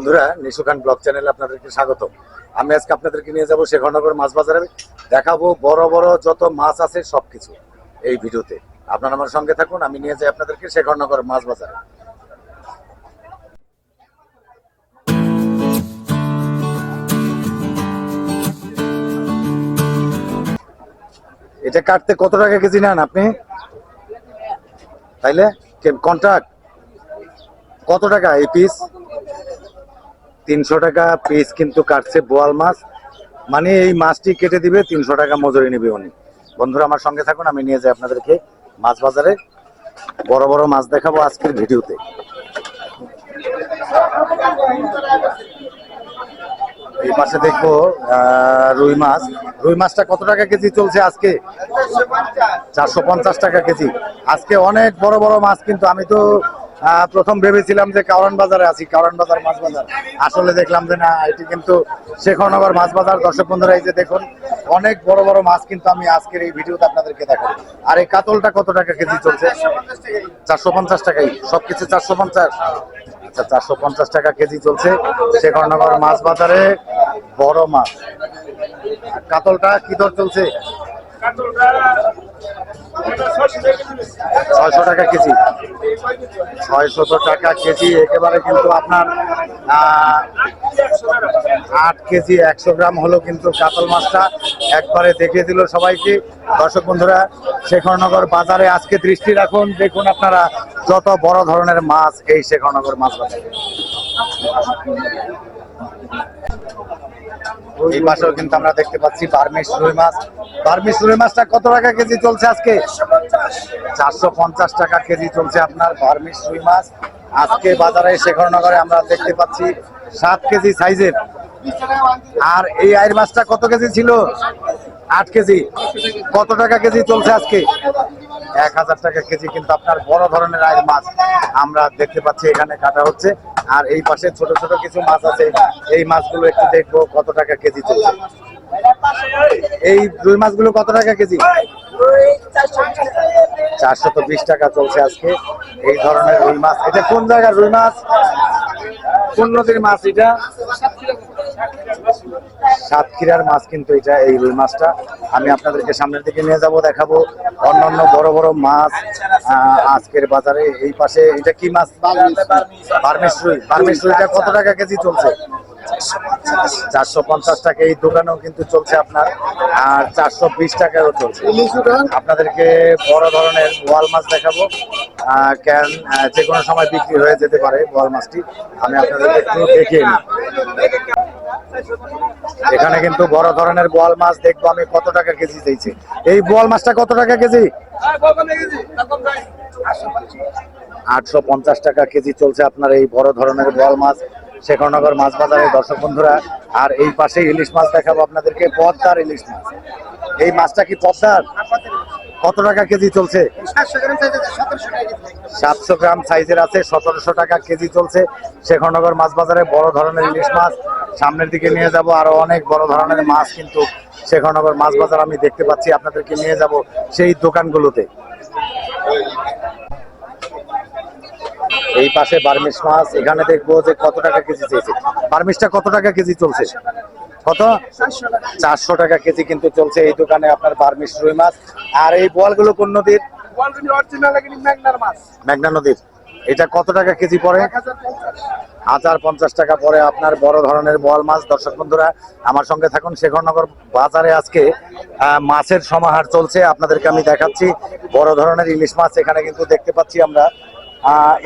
বন্ধুরা নিশু খান ব্লগ চ্যানেলে আপনাদেরকে স্বাগত। আমি আজকে আপনাদেরকে নিয়ে যাব শেখরনগর মাছ বাজারে। দেখাবো বড় বড় যত মাছ আছে সবকিছু এই ভিডিওতে। আপনারা আমার সঙ্গে থাকুন, আমি নিয়ে যাই আপনাদেরকে শেখরনগর মাছ বাজারে। এটা কাটতে কত টাকা কেজি নেন আপনি? তাইলে কন্ট্রাক্ট? কত টাকা এই পিস তিনশো টাকা পিস কিন্তু কাটছে বোয়াল মাছ। মানে এই মাছটি কেটে দিবে, তিনশো টাকা মজুরি নেবে উনি। বন্ধুরা, আমার সঙ্গে থাকুন, আমি নিয়ে যাই আপনাদেরকে মাছ বাজারে। বড় বড় মাছ দেখাবো আজকের ভিডিওতে। এই পাশে দেখব রুই মাছ। রুই মাছটা কত টাকা কেজি চলছে আজকে? চারশো পঞ্চাশ টাকা কেজি। আজকে অনেক বড় বড় মাছ কিন্তু, আমি তো প্রথম ভেবেছিলাম যে কাওরান বাজারে আছি, কাওরান বাজার, মাছ বাজার। আসলে দেখলাম যে না, এটি কিন্তু সেখানে আবার মাছ বাজার। দর্শক বন্ধুরা, এই যে দেখুন, অনেক বড় বড় মাছ কিন্তু আমি আজকের এই ভিডিওতে আপনাদেরকে দেখাবো। আর এই কাতলটা কত টাকা কেজি চলছে? চারশো পঞ্চাশ টাকাই। সবকিছু চারশো পঞ্চাশ। আচ্ছা চারশো পঞ্চাশ টাকা কেজি চলছে সেখানে আবার মাছ বাজারে। বড় মাছ। কাতলটা কি দর চলছে? ছয়শো টাকা কেজি। ছয়শত টাকা কেজি, একেবারে কিন্তু আপনার আট কেজি, একশো গ্রাম হলো কিন্তু কাতল মাছটা। একবারে দেখিয়ে দিল সবাইকে। দর্শক বন্ধুরা, শেখরনগর বাজারে আজকে দৃষ্টি রাখুন। দেখুন আপনারা যত বড় ধরনের মাছ এই শেখরনগর মাছ বাজারে। এই পাশেও কিন্তু আমরা দেখতে পাচ্ছি বার্মিস রুই মাছ। বার্মিস রুই মাছটা কত টাকা কেজি চলছে আজকে? চারশো পঞ্চাশ টাকা কেজি চলছে আপনার বার্মিস রুই মাছ। আজকে বাজারে শেখরনগরে আমরা দেখতে পাচ্ছি সাত কেজি সাইজের। আর এই আয়ের মাছটা কত কেজি ছিল? আট কেজি। কত টাকা কেজি চলছে আজকে? এক হাজার টাকা কেজি কিন্তু আপনার বড় ধরনের আয়ের মাছ আমরা দেখতে পাচ্ছি, এখানে কাটা হচ্ছে। আর এই পাশে ছোট ছোট কিছু মাছ আছে, এই মাছগুলো একটু দেখব কত টাকা কেজি চলছে। এই রুই মাছগুলো কত টাকা কেজি? চারশত বিশ টাকা চলছে আজকে। এই ধরনের রুই মাছ। এটা কোন জায়গার রুই মাছ? কোন নদীর মাছ এটা? সাতক্ষীরার মাছ কিন্তু এটা, এই রুই মাছটা। আমি আপনাদেরকে সামনের দিকে নিয়ে যাব দেখাবো অন্যান্য বড় বড় মাছ আহ, আজকের বাজারে এই পাশে এটা কি মাছ? বার্মিস রুই। রুইটা কত টাকা কেজি চলছে? চারশো পঞ্চাশ টাকা এই দোকানেও কিন্তু চলছে আপনার, আর চারশো বিশ টাকাও চলছে। আপনাদেরকে বড় ধরনের বোয়াল মাছ দেখাবো কেন যে কোনো সময় বিক্রি হয়ে যেতে পারে বোয়াল মাছটি। আমি আপনাদেরকে একটু দেখিয়ে নিই। এখানে কিন্তু বড় ধরনের বোয়াল মাছ দেখব আমি কত টাকা কেজি দিয়েছি। এই বোয়াল মাছটা কত টাকা কেজি? আটশো পঞ্চাশ টাকা কেজি চলছে আপনার এই বড় ধরনের বোয়াল মাছ। শেখরনগর মাছ বাজারে দর্শক বন্ধুরা, আর এই পাশে ইলিশ মাছ দেখাবো আপনাদেরকে, পদ্মার ইলিশ মাছ। এই মাছটা কি পদ্মার? কত টাকা কেজি চলছে? সাতশো গ্রাম সাইজের আছে, সতেরোশো টাকা কেজি চলছে। শেখরনগর মাছ বাজারে বড় ধরনের ইলিশ মাছ। সামনের দিকে নিয়ে যাব, আরও অনেক বড় ধরনের মাছ কিন্তু শেখরনগর মাছ বাজার আমি দেখতে পাচ্ছি। আপনাদেরকে নিয়ে যাব সেই দোকানগুলোতে। এই পাশে বার্মিস মাছ, এখানে দেখব যে কত টাকা কেজি চেয়েছে বার্মিসটা কত টাকা কেজি চলছে? কত? চারশো টাকা কেজি কিন্তু চলছে এই দোকানে আপনার বার্মিস রুই মাছ। আর এই বোয়ালগুলো কোন নদীর? মেঘনা নদীর। এটা কত টাকা কেজি পড়ে? হাজার পঞ্চাশ টাকা পরে আপনার বড় ধরনের বোয়াল মাছ। দর্শক বন্ধুরা, আমার সঙ্গে থাকুন শেখরনগর বাজারে আজকে মাছের সমাহার চলছে। আপনাদেরকে আমি দেখাচ্ছি বড় ধরনের ইলিশ মাছ। এখানে কিন্তু দেখতে পাচ্ছি আমরা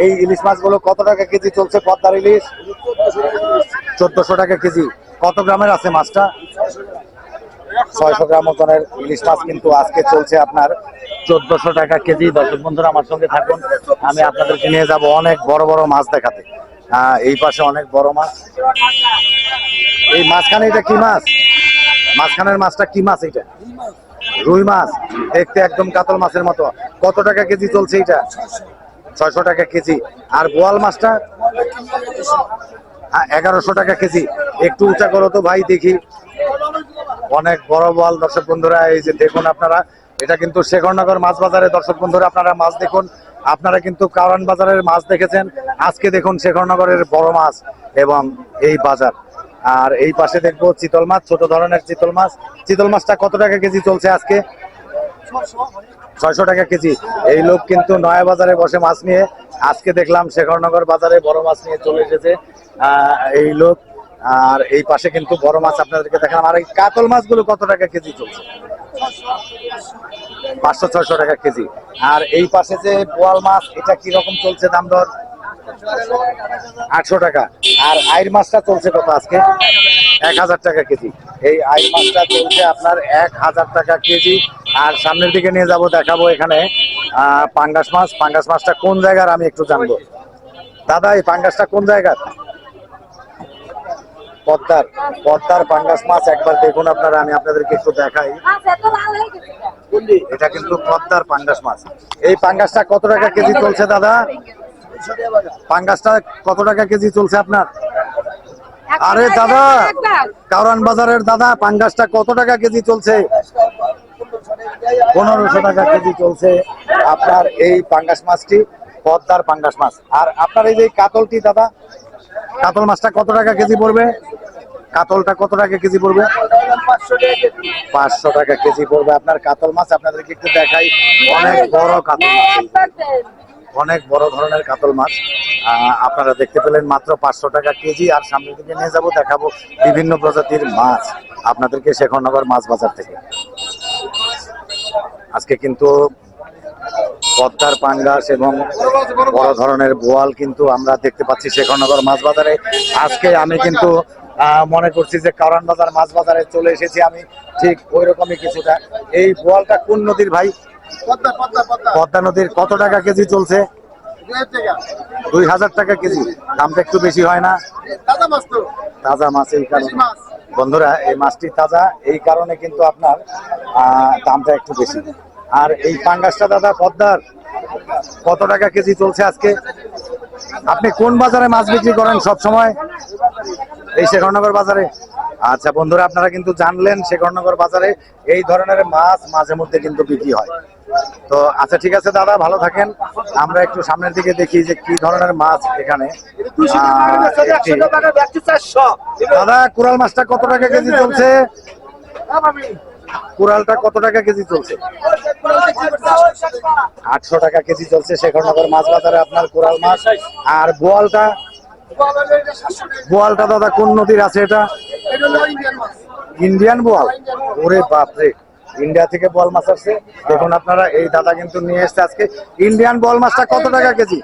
এই ইলিশ মাছগুলো কত টাকা কেজি চলছে পদ্মার ইলিশ? চোদ্দশো টাকা কেজি। কত গ্রামের আছে মাছটা? ছয়শো গ্রাম ওজনের ইলিশ মাছ কিন্তু আজকে চলছে আপনার চোদ্দশো টাকা কেজি। দর্শক বন্ধুরা, আমার সঙ্গে থাকুন। আমি আপনাদেরকে নিয়ে যাব অনেক বড় বড় মাছ দেখাতে। এই পাশে অনেক বড় মাছ। এই মাঝখানে এটা কি মাছ? মাঝখানের মাছটা কি মাছ এটা রুই মাছ। দেখতে একদম কাতল মাছের মতো। কত টাকা কেজি চলছে এটা ছয়শো টাকা কেজি। আর বোয়াল মাছটা এগারোশো টাকা কেজি। একটু উঁচা করো তো ভাই, দেখি। অনেক বড় বল দর্শক বন্ধুরা, এই যে দেখুন আপনারা, এটা কিন্তু শেখরনগর মাছ বাজারে। দর্শক বন্ধুরা, আপনারা মাছ দেখুন। আপনারা কিন্তু কারণ বাজারের মাছ দেখেছেন। আজকে দেখুন শেখরনগরের বড় মাছ এবং এই বাজার। আর এই পাশে দেখব চিতল মাছ, ছোট ধরনের চিতল মাছ। চিতল মাছটা কত টাকা কেজি চলছে আজকে? ছয়শো টাকা কেজি। এই লোক কিন্তু নয়া বাজারে বসে মাছ নিয়ে, আজকে দেখলাম শেখরনগর বাজারে বড় মাছ নিয়ে চলে এসেছে। এই লোক, আর এই পাশে কিন্তু বড় মাছ আপনাদেরকে দেখালাম। আর এই কাতল মাছগুলো কত টাকা কেজি চলছে? পাঁচশো, ছয়শো টাকা কেজি। আর এই পাশে যে বোয়াল মাছ, এটা কীরকম চলছে দাম দর? আটশো টাকা। আর আইর মাছটা চলছে কত আজকে? এক হাজার টাকা কেজি। এই আইর মাছটা চলছে আপনার এক হাজার টাকা কেজি। আর সামনের দিকে নিয়ে যাব, দেখাবো এখানে পাঙ্গাস মাছ। পাঙ্গাস মাছটা কোন জায়গার আমি একটু জানব। দাদা, এই পাঙ্গাসটা কোন জায়গার? পদ্মার পদ্মার পাঙ্গাস মাছ। একবার দেখুন আপনারা, আমি আপনাদেরকে একটু দেখাই। এটা কিন্তু পদ্মার পাঙ্গাস মাছ। এই পাঙ্গাসটা কত টাকা কেজি চলছে দাদা? পাঙ্গাসটা কত টাকা কেজি চলছে আপনার? আরে দাদা কারণ বাজারের দাদা, পাঙ্গাসটা কত টাকা কেজি চলছে? পনেরোশো টাকা কেজি চলছে আপনার এই পাঙ্গাস মাছটি, পদ্মার পাঙ্গাস মাছ। আর আপনার এই যে কাতলটি দাদা, কাতল মাছটা কত টাকা কেজি পড়বে? কাতলটা কত টাকা কেজি পড়বে? পাঁচশো টাকা কেজি পড়বে আপনার কাতল মাছ। আপনাদেরকে একটু দেখাই, অনেক বড় কাতল মাছ। অনেক বড় ধরনের কাতল মাছ। আপনারা দেখতে পেলেন মাত্র পাঁচশো টাকা কেজি। আর সামনের দিকে নিয়ে যাব, দেখাবো বিভিন্ন প্রজাতির মাছ। আপনাদেরকে শেখরনগর মাছ বাজার থেকে। আজকে কিন্তু পদ্মার পাঙ্গাস এবং বড় ধরনের বোয়াল কিন্তু আমরা দেখতে পাচ্ছি শেখরনগর মাছ বাজারে। আজকে আমি কিন্তু মনে করছি যে কারণ বাজার মাছ বাজারে চলে এসেছি আমি। ঠিক ওই রকমই কিছুটা। এই বোয়ালটা কোন নদীর ভাই? পদ্মা নদীর কত টাকা কেজি চলছে? দুই হাজার টাকা কেজি। দামটা একটু বেশি হয় না? তাজা মাছ এই কারণে। বন্ধুরা এই মাছটি তাজা এই কারণে কিন্তু আপনার দামটা একটু বেশি। আর এই পাঙ্গাসটা দাদা পদ্মার কত টাকা কেজি চলছে আজকে? আপনি কোন বাজারে মাছ বিক্রি করেন সব সময় এই শেখরনগর বাজারে। আচ্ছা বন্ধুরা আপনারা কিন্তু জানলেন শেখরনগর বাজারে এই ধরনের মাছ মাঝে মধ্যে কিন্তু বিক্রি হয়। তো আচ্ছা ঠিক আছে দাদা ভালো থাকেন। আমরা একটু সামনের দিকে দেখি যে কি ধরনের মাছ এখানে। দাদা কুরাল মাছটা কত টাকা কেজি চলছে? কুরালটা কত টাকা কেজি চলছে? আটশো টাকা কেজি চলছে শেখরনগর মাছ বাজারে আপনার কোরাল মাছ। আর বোয়ালটা? বোয়ালটা দাদা কোন নদীর আছে এটা? ইন্ডিয়ান বোয়াল? ওরে বাপরে। ইন্ডিয়া থেকে বল মাছ আসছে। দেখুন আপনারা এই দাদা কিন্তু নিয়ে এসছে আজকে। ইন্ডিয়ান বল মাছটা কত টাকা কেজি?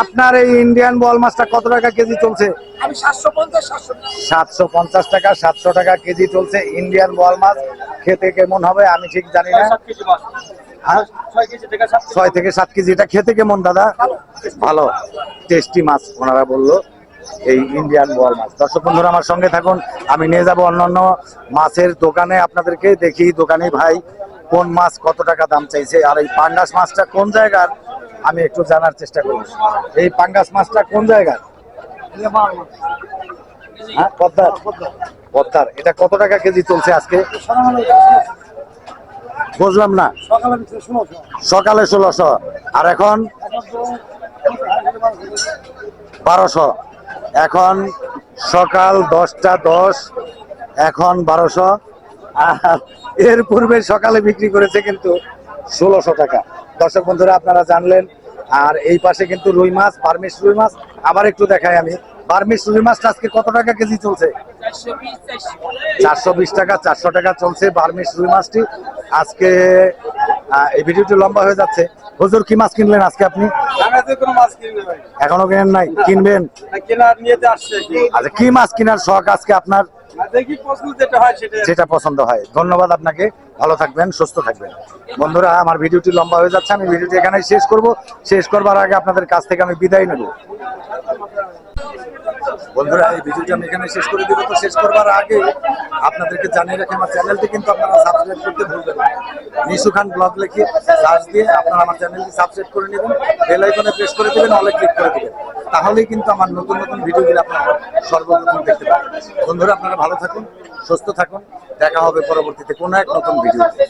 আপনার এই ইন্ডিয়ান বল মাছটা কত টাকা কেজি চলছে? সাতশো পঞ্চাশ টাকা। সাতশো টাকা কেজি চলছে ইন্ডিয়ান বল মাছ। খেতে কেমন হবে আমি ঠিক জানি না। হ্যাঁ? ছয় থেকে সাত কেজি এটা খেতে কেমন দাদা? ভালো। টেস্টি মাছ ওনারা বলল। এই ইন্ডিয়ান বোয়াল মাছ দর্শক বন্ধুরা আমার সঙ্গে থাকুন। আমি নিয়ে যাব অন্যান্য মাছের দোকানে। আপনাদেরকে দেখি দোকানে ভাই কোন মাছ কত টাকা দাম চাইছে। আর এই পাঙ্গাস মাছটা কোন জায়গার? আমি একটু জানার চেষ্টা করি। এই পাঙ্গাস মাছটা কোন জায়গার? হ্যাঁ পদ্মার? পদ্মার। এটা কত টাকা কেজি চলছে আজকে? বুঝলাম না। সকালে ষোলোশো। আর এখন? বারোশো। এখন সকাল দশটা দশ, এখন বারোশো। আর এর পূর্বে সকালে বিক্রি করেছে কিন্তু ষোলোশো টাকা। দর্শক বন্ধুরা, আপনারা জানলেন, আর এই পাশে কিন্তু রুই মাছ বার্মিস রুই মাছ। আবার একটু দেখাই আমি। বার্মিস রুই মাছটা আজকে কত টাকা কেজি চলছে? চারশো বিশ টাকা, চারশো টাকা চলছে বার্মিস রুই মাছটি। আজকে এই ভিডিওটি লম্বা হয়ে যাচ্ছে। হুজুর কি মাছ কিনলেন আজকে আপনি? এখনও কিনেন নাই? কিনবেন? আচ্ছা কি মাছ কেনার শখ আজকে আপনার? যেটা পছন্দ হয়। ধন্যবাদ আপনাকে। ভালো থাকবেন সুস্থ থাকবেন। বন্ধুরা আমার ভিডিওটি লম্বা হয়ে যাচ্ছে আমি ভিডিওটি এখানে শেষ করব। শেষ করবার আগে আপনাদের কাছ থেকে আমি বিদায় নেব। বন্ধুরা, এই ভিডিওটি আমি এখানে শেষ করে দেবো। তো শেষ করবার আগে আপনাদেরকে জানিয়ে রাখি, আমার চ্যানেলটি কিন্তু আপনারা সাবস্ক্রাইব করতে ভুলবেন না। নিশু খান ব্লগ লিখে সার্চ দিয়ে আপনারা আমার চ্যানেলটি সাবস্ক্রাইব করে নেবেন। বেল আইকনে প্রেস করে দেবেন অলে ক্লিক করে দেবেন। তাহলেই কিন্তু আমার নতুন নতুন ভিডিওগুলো আপনারা সর্বপ্রথম দেখতে পাবেন। বন্ধুরা, আপনারা ভালো থাকুন, সুস্থ থাকুন। দেখা হবে পরবর্তীতে কোনো এক নতুন ভিডিওতে।